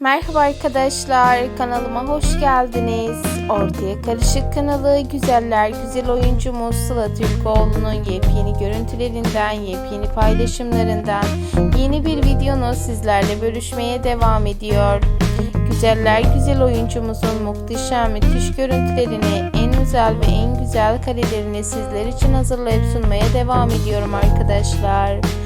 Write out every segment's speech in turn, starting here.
Merhaba arkadaşlar, kanalıma hoş geldiniz. Ortaya Karışık kanalı güzeller güzel oyuncumuz Sıla Türkoğlu'nun yepyeni görüntülerinden, yepyeni paylaşımlarından yeni bir videonu sizlerle bölüşmeye devam ediyor. Güzeller güzel oyuncumuzun muhteşem müthiş görüntülerini, en özel ve en güzel karelerini sizler için hazırlayıp sunmaya devam ediyorum arkadaşlar.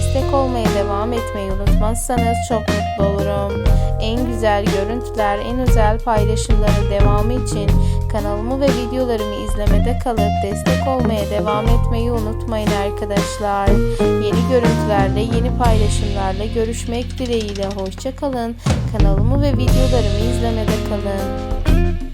destek olmaya devam etmeyi unutmazsanız çok mutlu olurum. En güzel görüntüler, en özel paylaşımların devamı için kanalımı ve videolarımı izlemede kalıp destek olmaya devam etmeyi unutmayın arkadaşlar. Yeni görüntülerle, yeni paylaşımlarla görüşmek dileğiyle hoşça kalın. Kanalımı ve videolarımı izlemede kalın.